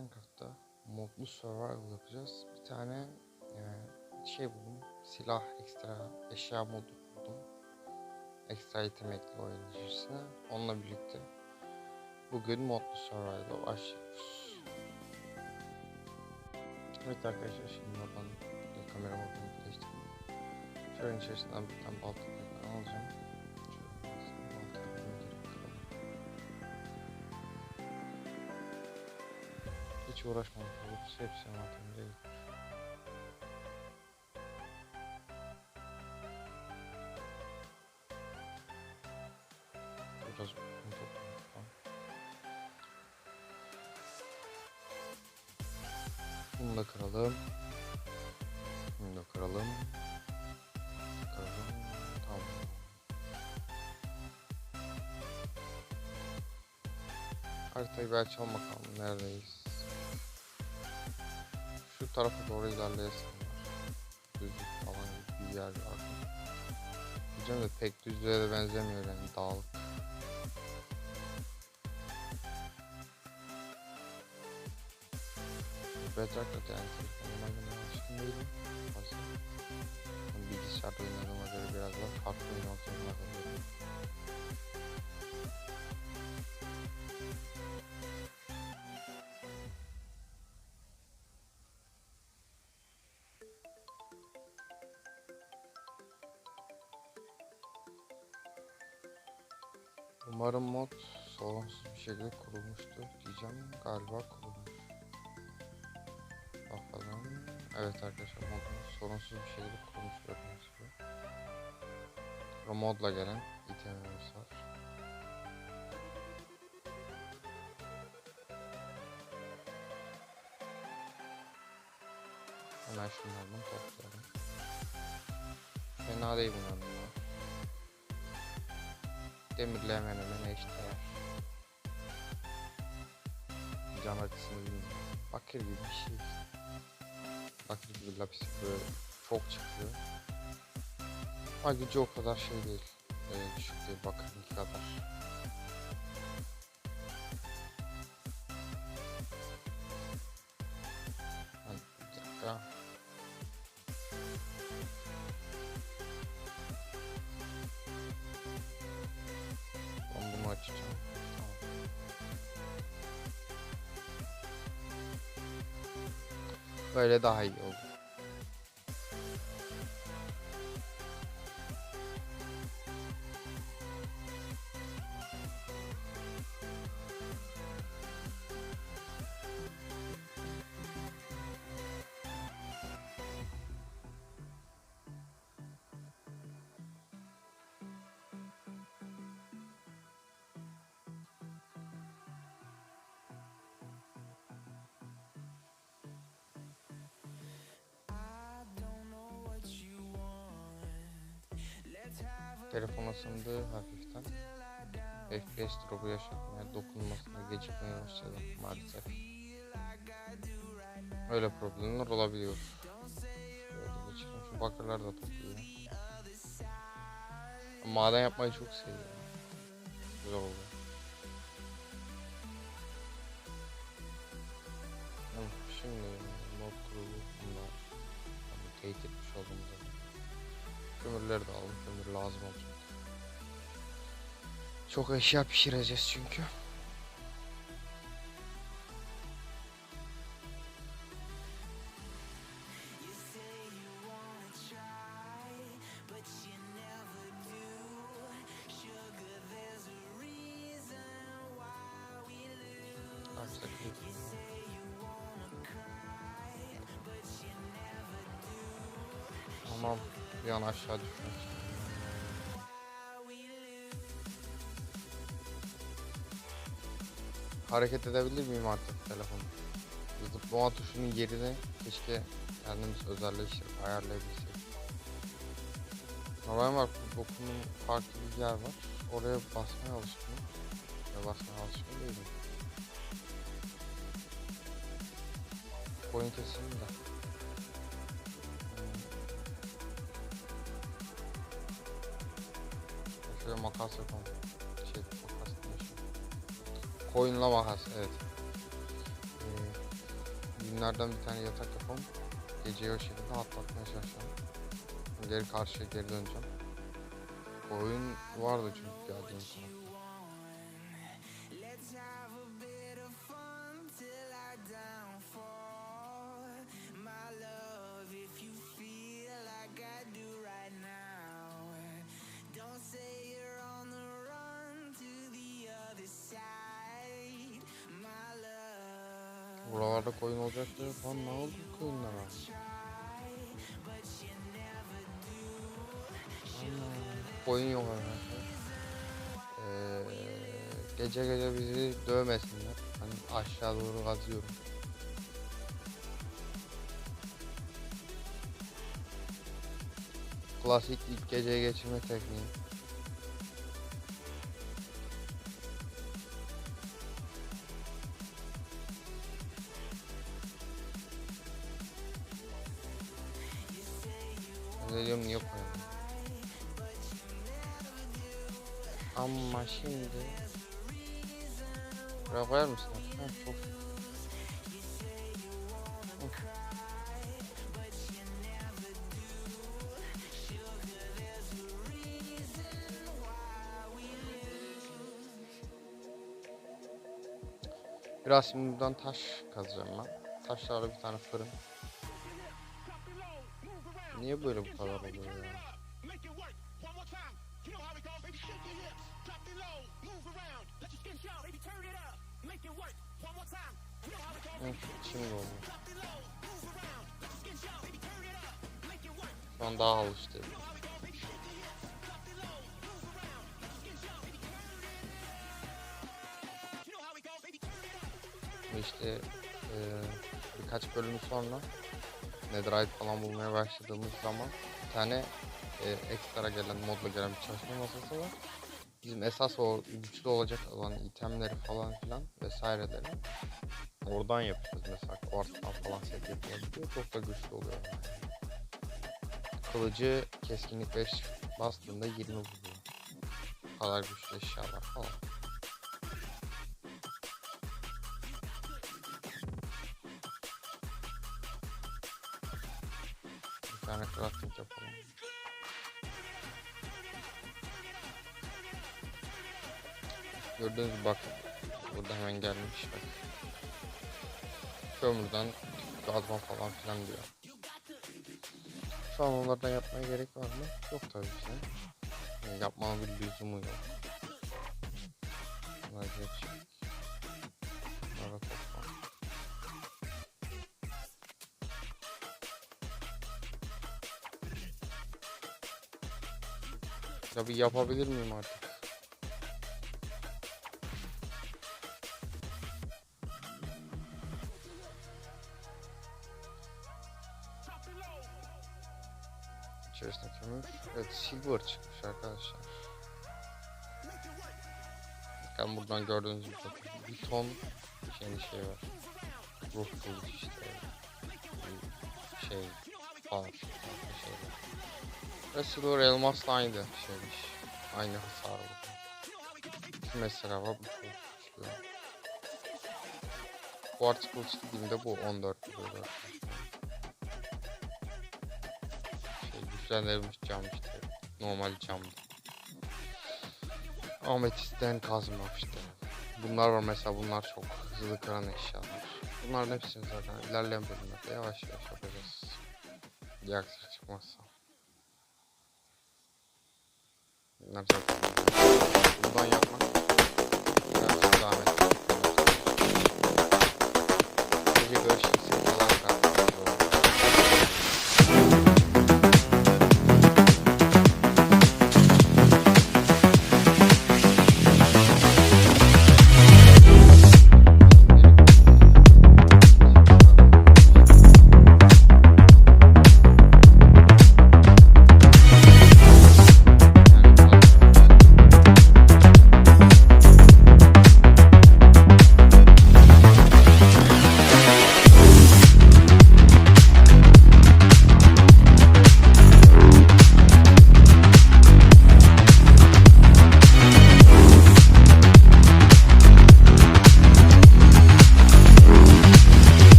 Minecraft'ta modlu survival yapacağız. Bir tane e, şey buldum. Silah ekstra eşya modu buldum. Ekstra item ekli oyun içerisine. Onunla birlikte bugün modlu survival'a başlıyoruz. Evet arkadaşlar şimdi bir kamera modunu değiştirdim. Şöyle içerisinden bir tane balta alacağım. Hiç uğraşmamak olur. Hepsi envanterimize gitmiş. Biraz bunu toplayalım falan. Bunu da kıralım. Bunu da kıralım. Kıralım. Tamam. Haritayı bir açalım bakalım neredeyiz. Tarafa doğru ilerleyesin. Düzlük falan gibi bir yer var. Diyeceğim de pek düzlüğe de benzemiyor yani dağlık. Bedrock'ta yani telefonum oynamaya alışkın değilim. Yani bilgisayarda oynadığıma göre biraz daha farklı oynamak zorunda kalıyorum. Umarım mod sorunsuz bir şekilde kurulmuştur diyeceğim. Galiba kurulmuş. Bakalım. Evet arkadaşlar modumuz sorunsuz bir şekilde kurulmuş gördüğünüz gibi. Pro modla gelen itemlerimiz var. Hemen şunlardan toplayalım. Fena değil bunlar. Demirle hemen hemen eşdeğer. Can açısını bilmiyorum. Bakır gibi bir şey. Bakır gibi lapis böyle çok çıkıyor. Ama gücü o kadar şey değil. Ee, düşük değil bakırınki kadar. Böyle daha iyi oldu. Telefon ısındı hafiften. FPS drop'u yaşatmaya, dokunmasına gecikmeye başladı maalesef. Öyle problemler olabiliyor. Şöyle geçelim. Şu bakırlar da topluyor. Maden yapmayı çok seviyorum. Güzel oldu. Çok eşya pişireceğiz çünkü. Hareket edebilir miyim artık telefonu? Zıplama tuşunun yerini keşke kendimiz özelleştirip ayarlayabilsek. Normal var bokunun farklı bir yer var. Oraya basmaya alışkınım. Ya basmaya alışkın değilim. Koyun kesim de. Hmm. Makas yapalım. Koyunla makas evet. Ee, koyunlardan bir tane yatak yapalım. Geceyi o şekilde atlatmaya çalışalım. Geri karşıya geri döneceğim. Koyun vardı çünkü geldiğim zaman. Buralarda koyun olacak diye falan ne oldu koyunlara? Koyun yok arkadaşlar. Ee, gece gece bizi dövmesinler. Ben aşağı doğru kazıyorum. Klasik ilk geceyi geçirme tekniği. Biraz şimdi buradan taş kazacağım ben. Taşlarla bir tane fırın. Niye böyle bu kadar oluyor ya? Tane eee, ekstra gelen modla gelen bir çalışma masası var. Bizim esas o güçlü olacak olan itemleri falan filan vesaireleri oradan yapıyoruz mesela Quartz'tan falan set yapılabiliyor. Çok da güçlü oluyor. Kılıcı keskinlik 5 bastığında 20 vuruyor. Bu kadar güçlü eşyalar falan. Tane crafting yapalım. Gördüğünüz bakın. Burada hemen gelmiş bak. Kömürden gazma falan filan diyor. Şu an onlardan yapmaya gerek var mı? Yok tabii ki. Yani yapmanın bir lüzumu yok. Bunlar geç. Bunlara bir yapabilir miyim artık? İçerisinde kömür. Evet silver çıkmış arkadaşlar. Bakın buradan gördüğünüz gibi. Bir ton şeyin şey var. Ruh kılıç işte. Şey falan. farklı şeyler. Ve silver elmas da aynı şeymiş. Aynı hasarlı. Mesela var bu. Quartz kılıç dediğimde bu 14 vuruyor. Şey güçlendirilmiş cam işte. Normal camdı. Ametisten kazma işte. Bunlar var mesela bunlar çok hızlı kıran eşyalar. Bunların hepsini zaten ilerleyen bölümlerde yavaş yavaş yapacağız. Aksilik çıkmazsa. Bunlar zaten buradan yapmak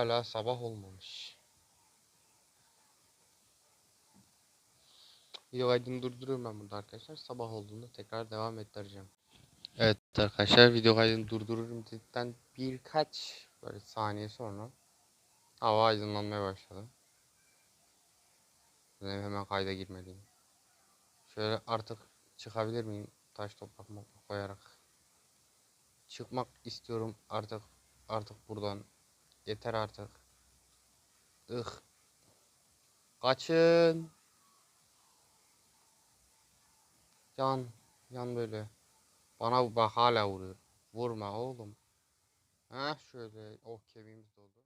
hala sabah olmamış. Video kaydını durduruyorum ben burada arkadaşlar. Sabah olduğunda tekrar devam ettireceğim. Evet arkadaşlar video kaydını durdururum dedikten birkaç böyle saniye sonra hava aydınlanmaya başladı. Benim hemen kayda girmeliyim. Şöyle artık çıkabilir miyim? Taş toprak koyarak. Çıkmak istiyorum artık artık buradan. Yeter artık. Ih. Kaçın. Yan. Yan böyle. Bana bak hala vuruyor. Vurma oğlum. Ha şöyle. Oh kemiğimiz doldu.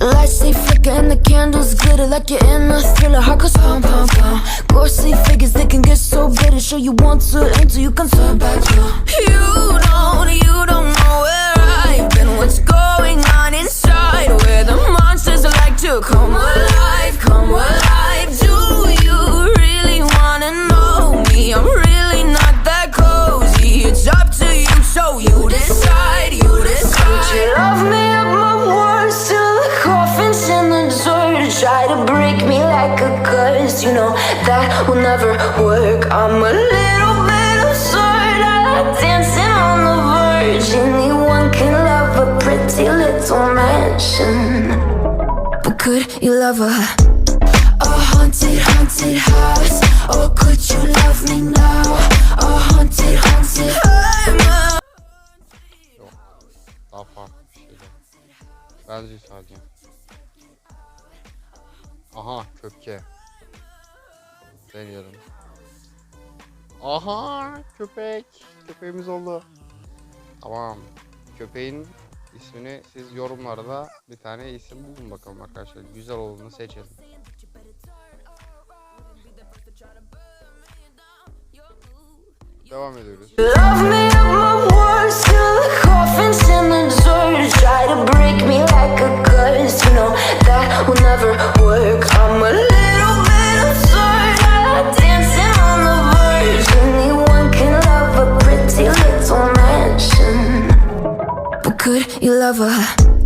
Lights stay flicker and the candles glitter like you're in a thriller. Heart goes pum pum pum. Ghostly figures they can get so bitter. Show you want to until you can turn back. You you love a a haunted, haunted house? Or could you love me now? A haunted, haunted. I'm a. Daha şeyler. Benziyor sadece. Aha köpke. Deneyelim. Aha köpek. Köpeğimiz oldu. Tamam. Köpeğin ismini siz yorumlarda bir tane isim bulun bakalım arkadaşlar. Güzel olanı seçelim. Devam ediyoruz. Try to break me like a curse. You know that will never work. I'm a you love a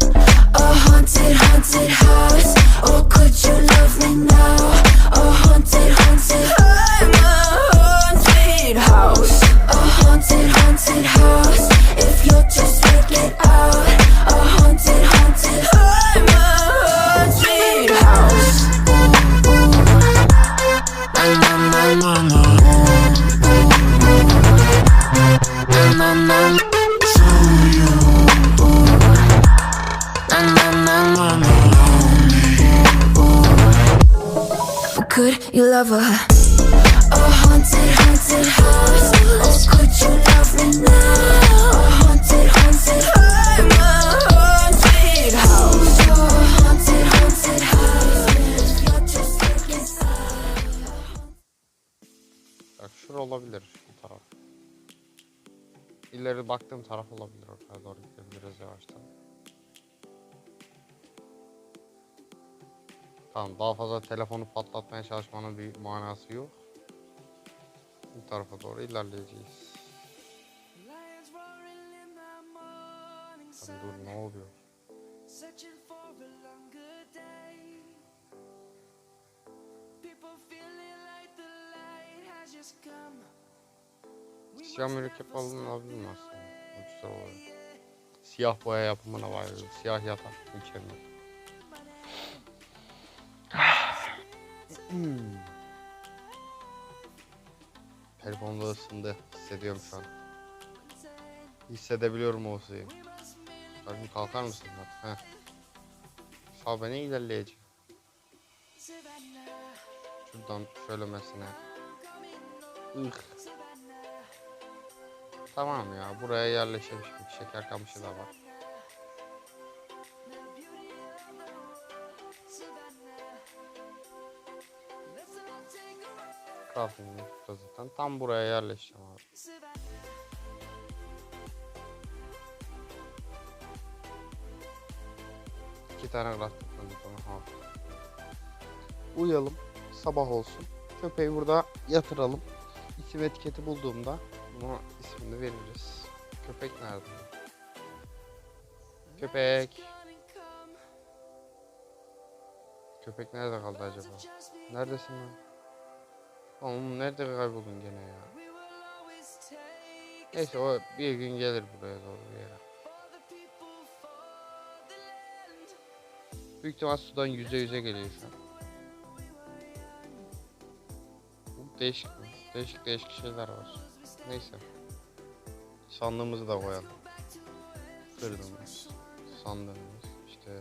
olabilir bu taraf. İleri baktığım taraf olabilir oraya doğru gidebiliriz yavaştan. Tamam daha fazla telefonu patlatmaya çalışmanın bir manası yok. Bu tarafa doğru ilerleyeceğiz. Tabii dur ne oluyor? Siyah mürekkep mi the aslında? güzel olur. Siyah boya yapımına bayılıyorum. Siyah yatak mükemmel. Telefonda ısındı. Hissediyorum şu an. Hissedebiliyorum o ısıyı. Bakın kalkar mısın? Heh. Sağ beni ilerleyeceğim. Şuradan şöyle mesela. Ih. Tamam ya buraya yerleşemiş bir şeker kamışı da var. Crafting zaten. Tam buraya yerleşeceğim abi. İki tane crafting. Ha. Uyuyalım. Sabah olsun. Köpeği burada yatıralım. İsim etiketi bulduğumda buna ismini veririz. Köpek nerede? Köpek. Köpek nerede kaldı acaba? Neredesin lan? Oğlum nerede kayboldun gene ya? Neyse o bir gün gelir buraya doğru bir yere. Büyük ihtimal sudan yüze yüze geliyor şu an. Bu Değişik mi? Değişik değişik şeyler var. Neyse. Sandığımızı da koyalım. Kırdığımız sandığımız işte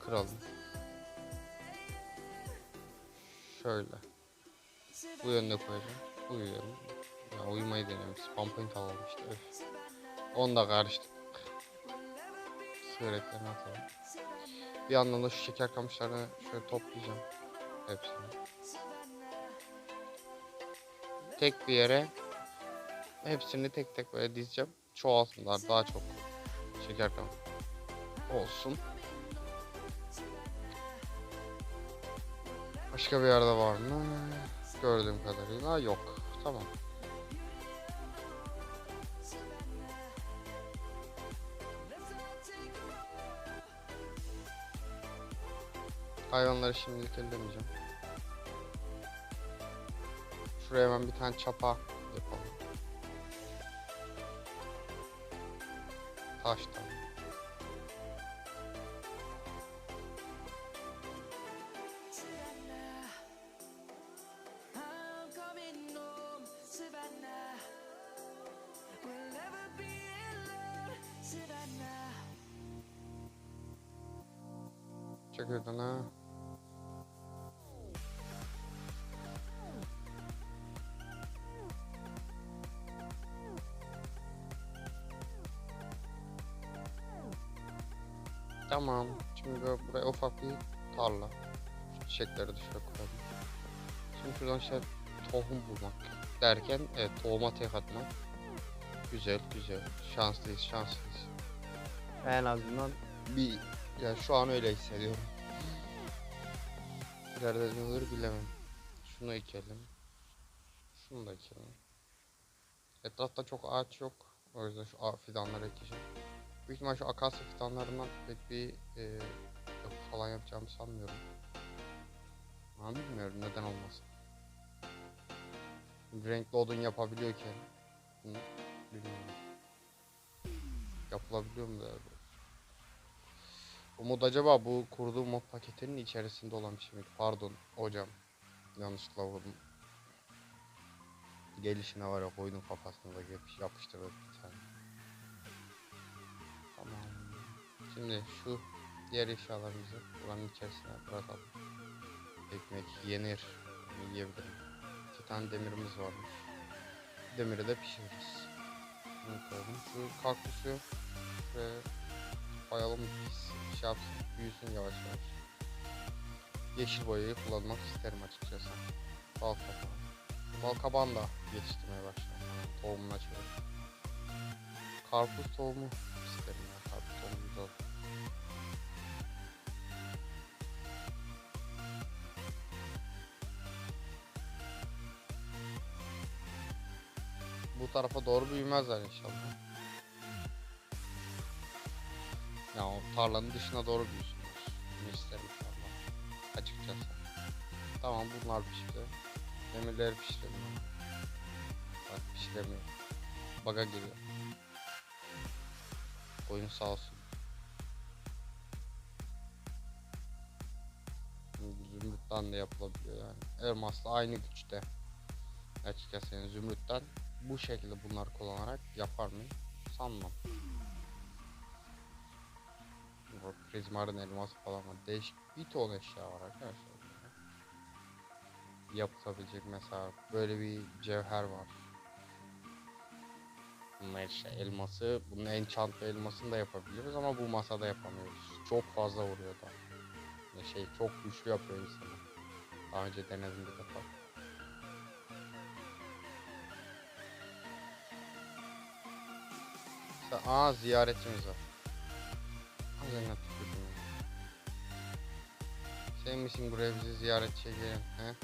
kıralım. Şöyle. Bu yönde koyacağım. Yönde. Ya uyumayı deniyorum. Spam point alalım işte. Öf. Onu da karıştık. Sığır etlerini atalım. Bir yandan da şu şeker kamışlarını şöyle toplayacağım. Hepsini. Tek bir yere hepsini tek tek böyle dizeceğim. Çoğalsınlar daha çok şeker kamış olsun. Başka bir yerde var mı? Gördüğüm kadarıyla yok. Tamam. Hayvanları şimdilik ellemeyeceğim. Şuraya hemen bir tane çapa yapalım. Taştan. Coming home, Tamam. Şimdi buraya ufak bir tarla. Çiçekleri dışarı koyalım. Şimdi şuradan işte tohum bulmak derken evet tohuma tek atmak. Güzel güzel. Şanslıyız şanslıyız. En azından bir ya şu an öyle hissediyorum. İleride ne olur bilemem. Şunu ekelim. Şunu da ekelim. Etrafta çok ağaç yok. O yüzden şu fidanları ekeceğim. Büyük ihtimal şu akasya fidanlarından pek bir e, yapı falan yapacağımı sanmıyorum. Ama bilmiyorum neden olmasın. Renkli odun yapabiliyorken bunu bilmiyorum. Yapılabiliyor mu da? Umut acaba bu kurduğum mod paketinin içerisinde olan bir şey mi? Pardon hocam. Yanlışlıkla vurdum. Gelişine var ya koydum kafasına da bir tane. Tamam. Şimdi şu diğer eşyalarımızı buranın içerisine bırakalım. Ekmek yenir. Yiyebilirim. İki tane demirimiz varmış. Demiri de pişiririz. Bunu koyalım. Şu kaktüsü şuraya koyalım biz şey yapsın, büyüsün yavaş yavaş. Yeşil boyayı kullanmak isterim açıkçası. Bal kabağı. Bal kabağını da yetiştirmeye başlayalım. Yani tohumuna çevir. Karpuz tohumu tarafa doğru büyümezler inşallah. Ya o tarlanın dışına doğru büyüsünler. Bunu isterim inşallah. Açıkçası. Tamam bunlar pişti. Demirleri pişirelim. Bak pişiremiyor. Baga giriyor. Oyun sağ olsun. Zümrütten de yapılabiliyor yani. Elmasla aynı güçte. Açıkçası yani zümrütten bu şekilde bunları kullanarak yapar mıyım? Sanmam. Prizmarın elması falan var. Değişik bir ton eşya var arkadaşlar. Yapılabilecek mesela böyle bir cevher var. Bunlar işte elması, bunun enchantlı elmasını da yapabiliyoruz ama bu masada yapamıyoruz. Çok fazla vuruyor da. Şey çok güçlü yapıyor insanı. Daha önce denedim bir defa. Aa ziyaretimiz var. Ağzına tükürdüm. Sen misin buraya bizi ziyaretçiye gelen he?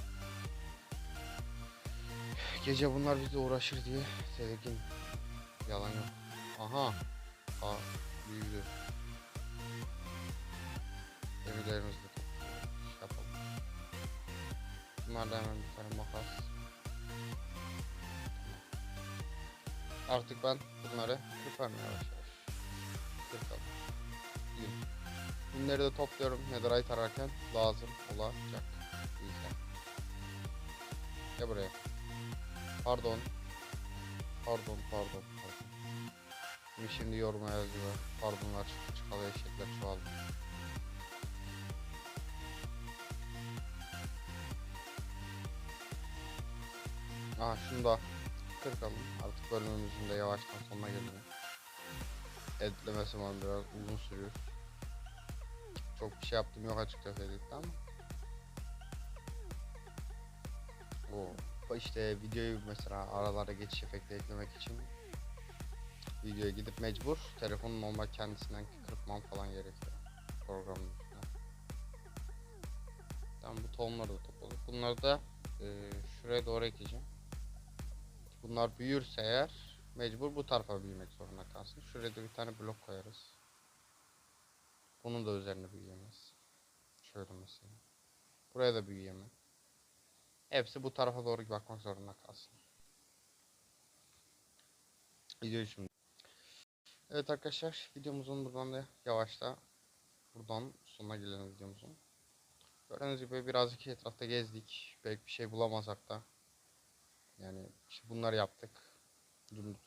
gece bunlar bizle uğraşır diye tedirgin. Yalan yok. Aha. Aa, büyüdü. Demirlerimizi de topluyoruz. Şey yapalım. Bunlarla hemen bir tane makas. Artık ben bunları yavaş. Kırkalım. Yün. Yünleri de topluyorum netherite ararken lazım olacak. Güzel. Gel buraya. Pardon. Pardon, pardon, pardon. Bunu şimdi yoruma yazıyor. Pardonlar çıkalı eşekler çoğaldı. Aa şunu da kırkalım. Artık bölümümüzün de yavaştan sonuna geliyor. Editlemesi var biraz uzun sürüyor. Çok bir şey yaptım yok açıkçası editte ama. O işte videoyu mesela aralara geçiş efekti eklemek için videoya gidip mecbur telefonun normal kendisinden kırpmam falan gerekiyor programın. Tamam bu tohumları da topladık. Bunları da e, şuraya doğru ekeceğim. Bunlar büyürse eğer mecbur bu tarafa büyümek zorunda kalsın. Şuraya da bir tane blok koyarız. Bunun da üzerine büyüyemez. Şöyle mesela. Buraya da büyüyemez. Hepsi bu tarafa doğru bakmak zorunda kalsın. Videoyu şimdi. Evet arkadaşlar videomuzun buradan da yavaşta buradan sonuna gelelim videomuzun. Gördüğünüz gibi birazcık etrafta gezdik. Pek bir şey bulamasak da. Yani işte bunları yaptık. Zümrüt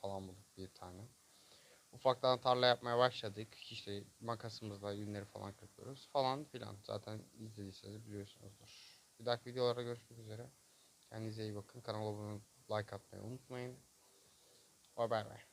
falan, bulduk bir tane. Ufaktan tarla yapmaya başladık. İşte makasımızla yünleri falan kırpıyoruz falan filan. Zaten izlediyseniz biliyorsunuzdur. Bir dahaki videolarda görüşmek üzere. Kendinize iyi bakın. Kanala abone like atmayı unutmayın. Bye bye.